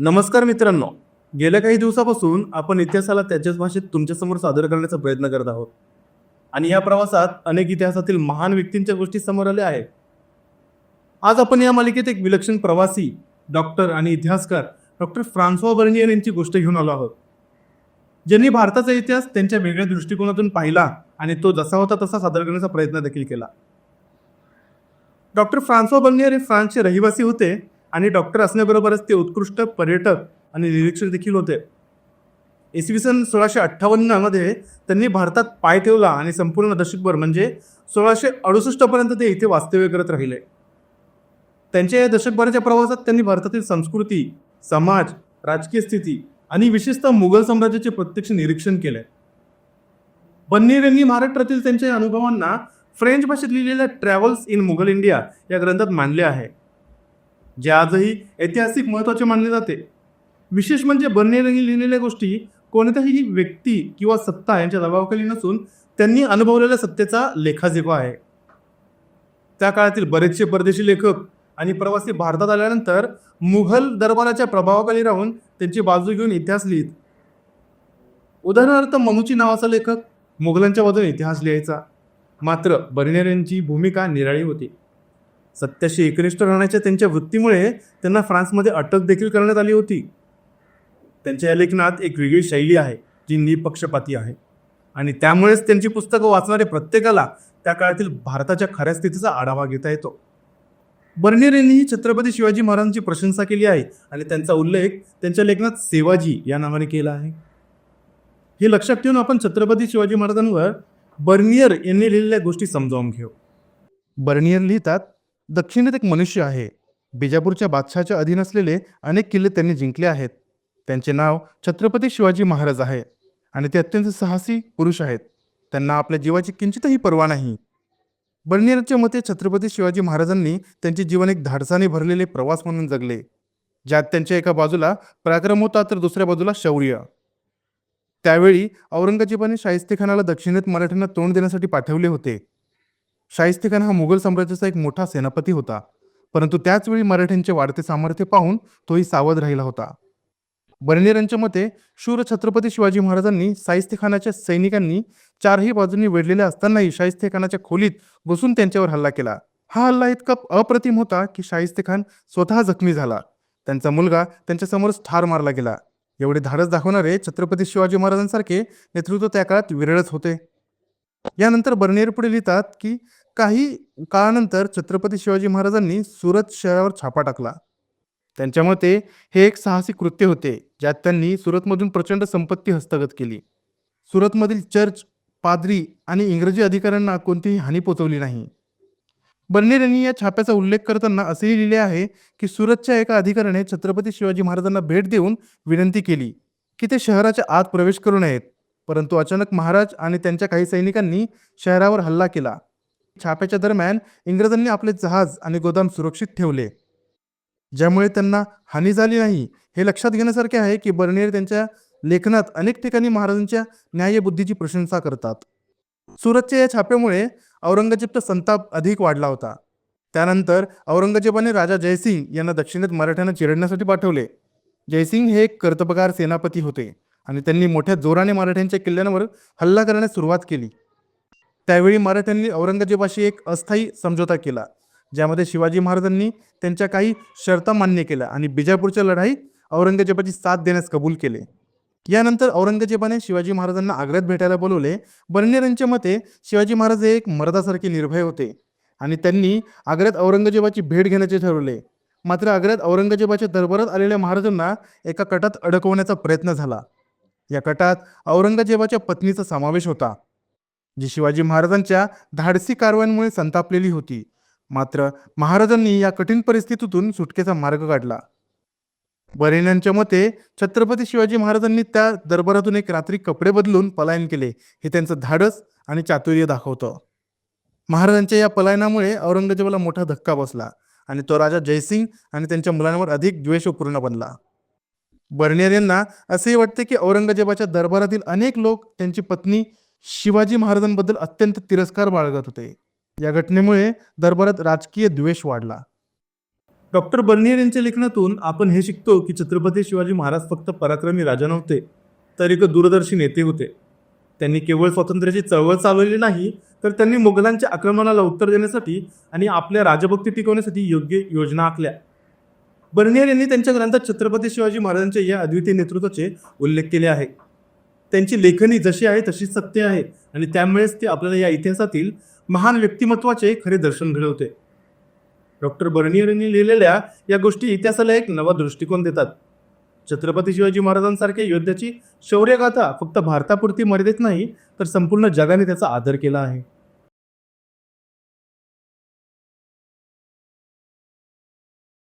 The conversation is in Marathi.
नमस्कार मित्रांनो. गेल्या काही दिवसापासून आपण इतिहासाला त्याच्याच भाषेत तुमच्यासमोर सादर करण्याचा प्रयत्न करत आहोत. आणि या प्रवासात अनेक इतिहासातील महान व्यक्तींच्या गोष्टी समोर आल्या आहेत. आज आपण या मालिकेत एक विलक्षण प्रवासी डॉक्टर आणि इतिहासकार डॉक्टर फ्रान्सवा बर्नियर यांची गोष्ट घेऊन आलो आहोत. ज्यांनी भारताचा इतिहास त्यांच्या वेगळ्या दृष्टिकोनातून पाहिला आणि तो जसा होता तसा सादर करण्याचा प्रयत्न देखील केला. डॉक्टर फ्रान्सवा बर्नियर हे फ्रान्सचे रहिवासी होते. आणि डॉक्टर असण्याबरोबरच ते उत्कृष्ट पर्यटक आणि निरीक्षक देखील होते. इसवी सन सोळाशे अठ्ठावन्नमध्ये त्यांनी भारतात पाय ठेवला आणि संपूर्ण दशकभर म्हणजे सोळाशे अडुसष्टपर्यंत ते इथे वास्तव्य करत राहिले. त्यांच्या या दशकभराच्या प्रवासात त्यांनी भारतातील संस्कृती समाज राजकीय स्थिती आणि विशेषतः मुघल साम्राज्याचे प्रत्यक्ष निरीक्षण केले. बन्नीर यांनी महाराष्ट्रातील त्यांच्या अनुभवांना फ्रेंच भाषेत लिहिलेल्या ट्रॅव्हल्स इन मुघल इंडिया या ग्रंथात मांडले आहे. जे आजही ऐतिहासिक महत्त्वाचे मानले जाते. विशेष म्हणजे बर्नियर लिहिलेल्या गोष्टी कोणत्याही व्यक्ती किंवा सत्ता यांच्या दबावाखाली नसून त्यांनी अनुभवलेल्या सत्तेचा लेखाजेखा आहे. त्या काळातील बरेचसे परदेशी लेखक आणि प्रवासी भारतात आल्यानंतर मुघल दरबाराच्या प्रभावाखाली राहून त्यांची बाजू घेऊन इतिहास लिहित. उदाहरणार्थ मनुची नावाचा लेखक मुघलांच्या बाजूने इतिहास लिहायचा. मात्र बर्नेर यांची भूमिका निराळी होती. सत्याशी एकनिष्ठ राहण्याच्या त्यांच्या वृत्तीमुळे त्यांना फ्रान्समध्ये अटक देखील करण्यात आली होती. त्यांच्या या लेखनात एक वेगळी शैली आहे जी निपक्षपाती आहे. आणि त्यामुळेच त्यांची पुस्तकं वाचणारे प्रत्येकाला त्या काळातील भारताच्या खऱ्या स्थितीचा आढावा घेता येतो. बर्नियर यांनीही छत्रपती शिवाजी महाराजांची प्रशंसा केली आहे आणि त्यांचा उल्लेख त्यांच्या लेखनात सेवाजी या नावाने केला आहे. हे लक्षात ठेवून आपण छत्रपती शिवाजी महाराजांवर बर्नियर यांनी लिहिलेल्या गोष्टी समजावून घेऊ. बर्नियर लिहितात दक्षिणेत एक मनुष्य आहे. बिजापूरच्या बादशहाच्या अधीन असलेले अनेक किल्ले त्यांनी जिंकले आहेत. त्यांचे नाव छत्रपती शिवाजी महाराज आहे आणि ते अत्यंत साहसी पुरुष आहेत. त्यांना आपल्या जीवाची किंचितही पर्वा नाही. बर्नियरच्या मते छत्रपती शिवाजी महाराजांनी त्यांचे जीवन एक धाडसाने भरलेले प्रवास म्हणून जगले. ज्यात त्यांच्या एका बाजूला पराक्रम होता तर दुसऱ्या बाजूला शौर्य. त्यावेळी औरंगजेबाने शाहिस्तेखानाला दक्षिणेत मराठ्यांना तोंड देण्यासाठी पाठवले होते. शाहिस्तेखान हा मुघल साम्राज्याचा एक मोठा सेनापती होता. परंतु त्याचवेळी मराठ्यांचे वाढते सामर्थ्य पाहून तोही सावध राहिला होता. बर्नेरांच्या मते शूर छत्रपती शिवाजी महाराजांनी शाहिस्तेखानाच्या सैनिकांनी चारही बाजूंनी वेढलेल्या असतानाही शाहिस्तेखानाच्या खोलीत घुसून त्यांच्यावर हल्ला केला. हा हल्ला इतका अप्रतिम होता की शाहिस्तेखान स्वतः जखमी झाला. त्यांचा मुलगा त्यांच्यासमोरच ठार मारला गेला. एवढे धाडस दाखवणारे छत्रपती शिवाजी महाराजांसारखे नेतृत्व त्या काळात विरळच होते. यानंतर बर्नेर पुढे लिहितात की काही काळानंतर छत्रपती शिवाजी महाराजांनी सुरत शहरावर छापा टाकला. त्यांच्या मते हे एक साहसी कृत्य होते ज्यात त्यांनी सुरतमधून प्रचंड संपत्ती हस्तगत केली. सुरतमधील चर्च पादरी आणि इंग्रजी अधिकाऱ्यांना कोणतीही हानी पोचवली नाही. बन्नेर यांनी या छाप्याचा उल्लेख करताना असेही लिहिले आहे की सुरतच्या एका अधिकाऱ्याने छत्रपती शिवाजी महाराजांना भेट देऊन विनंती केली की ते शहराच्या आत प्रवेश करू नयेत परंतु अचानक महाराज आणि त्यांच्या काही सैनिकांनी शहरावर हल्ला केला. छाप्याच्या दरम्यान इंग्रजांनी आपले जहाज आणि गोदाम सुरक्षित ठेवले. ज्यामुळे त्यांना हानी झाली नाही. हे लक्षात घेण्यासारखे आहे की बर्नियर त्यांच्या लेखनात अनेक ठिकाणी महाराजांच्या न्यायबुद्धीची प्रशंसा करतात. सुरतच्या या छाप्यामुळे औरंगजेबचा संताप अधिक वाढला होता. त्यानंतर औरंगजेबाने राजा जयसिंग यांना दक्षिणेत मराठ्यांना चिरडण्यासाठी पाठवले. जयसिंग हे एक कर्तबगार सेनापती होते आणि त्यांनी मोठ्या जोराने मराठ्यांच्या किल्ल्यांवर हल्ला करण्यास सुरुवात केली. त्यावेळी मराठ्यांनी औरंगजेबाशी एक अस्थायी समझोता केला ज्यामध्ये शिवाजी महाराजांनी त्यांच्या काही शर्ता मान्य केल्या आणि बिजापूरच्या लढाईत औरंगजेबाची साथ देण्यास कबूल केले. यानंतर औरंगजेबाने शिवाजी महाराजांना आग्र्यात भेटायला बोलवले. बर्नियर यांच्या मते शिवाजी महाराज हे एक मर्दासारखे निर्भय होते आणि त्यांनी आग्र्यात औरंगजेबाची भेट घेण्याचे ठरवले. मात्र आग्र्यात औरंगजेबाच्या दरबारात आलेल्या महाराजांना एका कटात अडकवण्याचा प्रयत्न झाला. या कटात औरंगजेबाच्या पत्नीचा समावेश होता. जी शिवाजी महाराजांच्या धाडसी कारवायांमुळे संतापलेली होती. मात्र महाराजांनी या कठीण परिस्थितीतून सुटकेचा मार्ग काढला. बरेण्यांच्या मते छत्रपती शिवाजी महाराजांनी त्या दरबारातून एक रात्री कपडे बदलून पलायन केले. हे त्यांचं धाडस आणि चातुर्य दाखवतं. महाराजांच्या या पलायनामुळे औरंगजेबाला मोठा धक्का बसला आणि तो राजा जयसिंग आणि त्यांच्या मुलांवर अधिक द्वेषपूर्ण बनला. बर्नियर यांना असेही वाटते की औरंगजेबाच्या दरबारातील अनेक लोक त्यांची पत्नी शिवाजी महाराजांबद्दल अत्यंत तिरस्कार बाळगत होते. या घटनेमुळे दरबारात राजकीय द्वेष वाढला. डॉक्टर बर्नियर यांच्या लेखनातून आपण हे शिकतो की छत्रपती शिवाजी महाराज फक्त पराक्रमी राजा नव्हते तर एक दूरदर्शी नेते होते. त्यांनी केवळ स्वातंत्र्याची चळवळ चालवली नाही तर त्यांनी मुघलांच्या आक्रमणाला उत्तर देण्यासाठी आणि आपल्या राजभक्ती टिकवण्यासाठी योग्य योजना आखल्या. बर्नियर यांनी त्यांच्या ग्रंथात छत्रपती शिवाजी महाराजांच्या या अद्वितीय नेतृत्वाचे उल्लेख केले आहे. त्यांची लेखनी जशी आहे तशीच सत्य आहे. आणि त्यामुळेच ते आपल्याला या इतिहासातील महान व्यक्तिमत्वाचे खरे दर्शन घडवते. डॉक्टर बर्नियर यांनी लिहिलेल्या या गोष्टी इतिहासाला एक नवा दृष्टिकोन देतात. छत्रपती शिवाजी महाराजांसारख्या योद्ध्याची शौर्यगाथा फक्त भारतापुरती मर्यादित नाही तर संपूर्ण जगाने त्याचा आदर केला आहे.